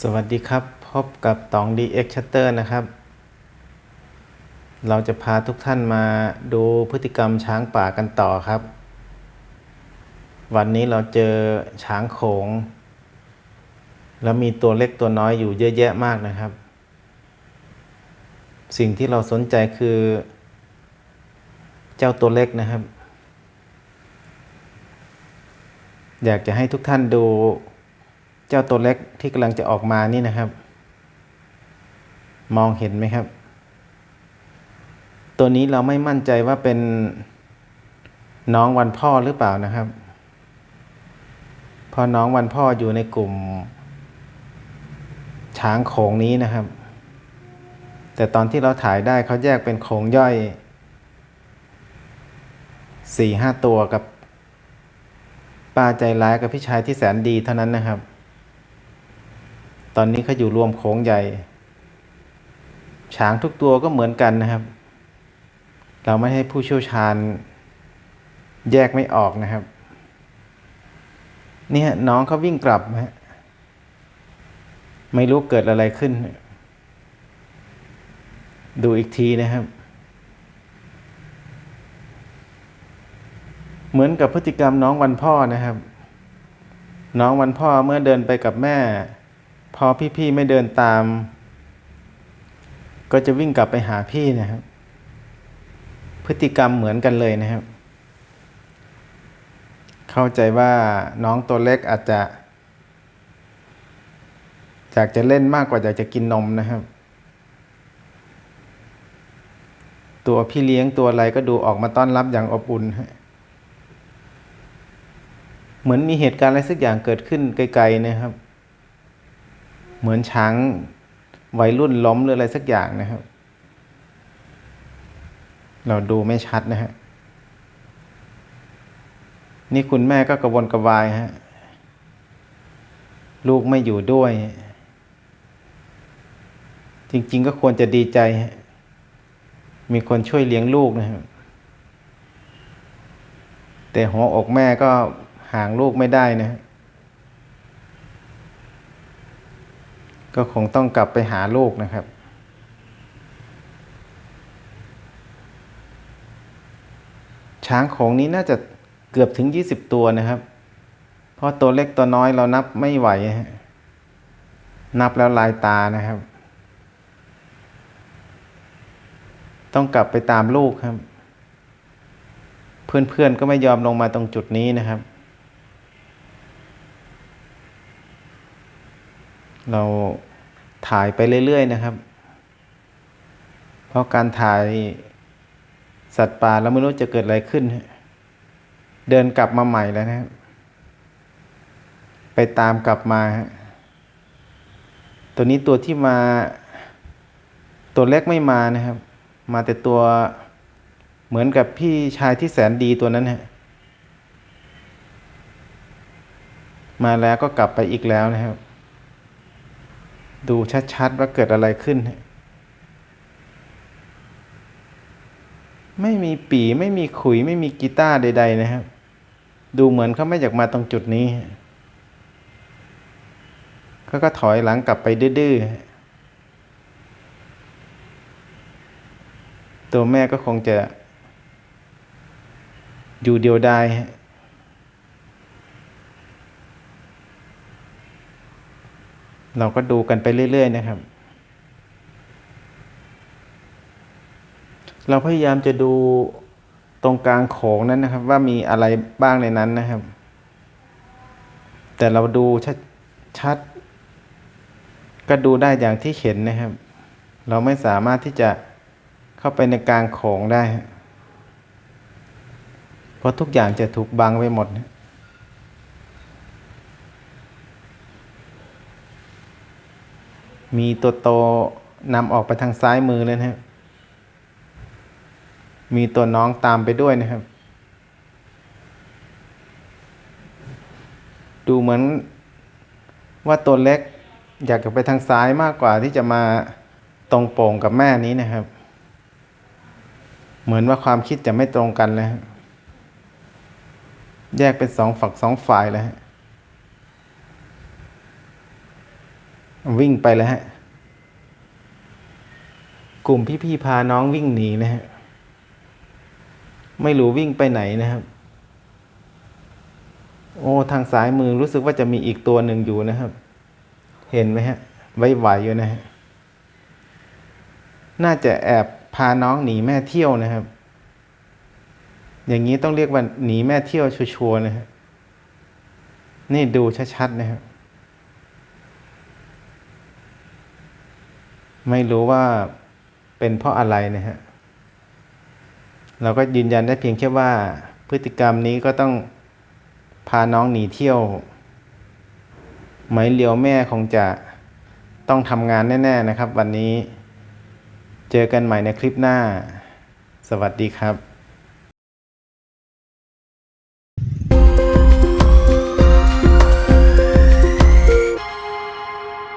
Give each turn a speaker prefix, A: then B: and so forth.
A: สวัสดีครับ พบกับตอง DX Shutter นะครับ เราจะพาทุกท่านมาดูพฤติกรรมช้างป่ากันต่อครับ วันนี้เราเจอช้างโขง แล้วมีตัวเล็กตัวน้อยอยู่เยอะแยะมากนะครับ สิ่งที่เราสนใจคือ เจ้าตัวเล็กนะครับ อยากจะให้ทุกท่านดู เจ้าตัวเล็กที่กำลังจะออกมานี่นะครับ มองเห็นไหมครับ ตัวนี้เราไม่มั่นใจว่าเป็นน้องวันพ่อหรือเปล่านะครับพราะน้องวันพ่ออยู่ในกลุ่ม ช้างโขงนี้นะครับ แต่ตอนที่เราถ่ายได้เขาแยกเป็นโขงย่อยสี่ห้าตัวกับป้าใจร้ายกับพี่ชายที่แสนดีเท่านั้นนะครับ ตอนนี้เขาอยู่รวมโขงใหญ่ ช้างทุกตัวก็เหมือนกันนะครับ เราไม่ให้ผู้เชี่ยวชาญ แยกไม่ออกนะครับเนี่ยน้องเขาวิ่งกลับฮะไม่รู้เกิดอะไรขึ้น ดูอีกทีนะครับ เหมือนกับพฤติกรรมน้องวันพ่อนะครับ น้องวันพ่อเมื่อเดินไปกับแม่ พอพี่ๆไม่เดินตาม ก็จะวิ่งกลับไปหาพี่นะครับ พฤติกรรมเหมือนกันเลยนะครับ เข้าใจว่าน้องตัวเล็กอาจจะอยากจะเล่นมากกว่าอยากจะกินนมนะครับ ตัวพี่เลี้ยงตัวอะไรก็ดูออกมาต้อนรับอย่างอบอุ่นฮะเหมือนมีเหตุการณ์อะไรสักอย่างเกิดขึ้นไกลๆนะครับ เหมือนช้างวัยรุ่นล้มหรืออะไรสักอย่างนะครับ เราดูไม่ชัดนะฮะนี่คุณแม่ก็กระวนกระวายฮะลูกไม่อยู่ด้วย จริง ๆ ก็ควรจะดีใจ มีคนช่วยเลี้ยงลูกนะครับแต่หัวอกแม่ก็ห่างลูกไม่ได้นะฮะ ก็คงต้องกลับไปหาลูกนะครับ ช้างโขงนี้น่าจะเกือบถึงยี่สิบตัวนะครับ เพราะตัวเล็กตัวน้อยเรานับไม่ไหว นับแล้วลายตานะครับ ต้องกลับไปตามลูกครับ เพื่อนๆก็ไม่ยอมลงมาตรงจุดนี้นะครับ เราถ่ายไปเรื่อยๆนะครับ เพราะการถ่ายสัตว์ป่าเราไม่รู้จะเกิดอะไรขึ้น เดินกลับมาใหม่แล้วนะครับ ไปตามกลับมา ตัวนี้ตัวที่มา ตัวเล็กไม่มานะครับ มาแต่ตัวเหมือนกับพี่ชายที่แสนดีตัวนั้นฮะมาแล้วก็กลับไปอีกแล้วนะครับ ดูชัดๆว่าเกิดอะไรขึ้น ไม่มีปีไม่มีขุย ไม่มีกีตาร์ใด ๆ นะครับ ดูเหมือนเขาไม่อยากมาตรงจุดนี้เขาก็ถอยหลังกลับไปดื้อๆตัวแม่ก็คงจะอยู่เดียวดายฮะ เราก็ดูกันไปเรื่อย ๆ นะครับ เราพยายามจะดูตรงกลางโขงนั้นนะครับ ว่ามีอะไรบ้างในนั้นนะครับ แต่เราดูชัดชัดก็ดูได้อย่างที่เห็นนะครับ เราไม่สามารถที่จะเข้าไปในกลางโขงได้ เพราะทุกอย่างจะถูกบังไว้หมดนะ มีตัวโตนำออกไปทางซ้ายมือเลยนะครับ มีตัวน้องตามไปด้วยนะครับ ดูเหมือนว่าตัวเล็กอยากจะไปทางซ้ายมากกว่าที่จะมาตรงโป่งกับแม่นี้นะครับ เหมือนว่าความคิดจะไม่ตรงกันเลยแยกเป็นสองฝักสองฝ่ายเลยฮะ วิ่งไปแล้วฮะ กลุ่มพี่ๆพาน้องวิ่งหนีนะฮะ ไม่รู้วิ่งไปไหนนะครับ โอ้ทางซ้ายมือรู้สึกว่าจะมีอีกตัวหนึ่งอยู่นะครับ เห็นไหมฮะไหวๆอยู่นะฮะ น่าจะแอบพาน้องหนีแม่เที่ยวนะครับ อย่างนี้ต้องเรียกว่าหนีแม่เที่ยวชัวร์ๆนะฮะ นี่ดูชัดๆนะครับ ไม่รู้ว่าเป็นเพราะอะไรนะฮะ เราก็ยืนยันได้เพียงแค่ว่า พฤติกรรมนี้ก็ต้องพาน้องหนีเที่ยว ไหมเหลียวแม่คงจะต้องทำงานแน่ ๆ นะครับ วันนี้ เจอกันใหม่ในคลิปหน้า สวัสดีครับ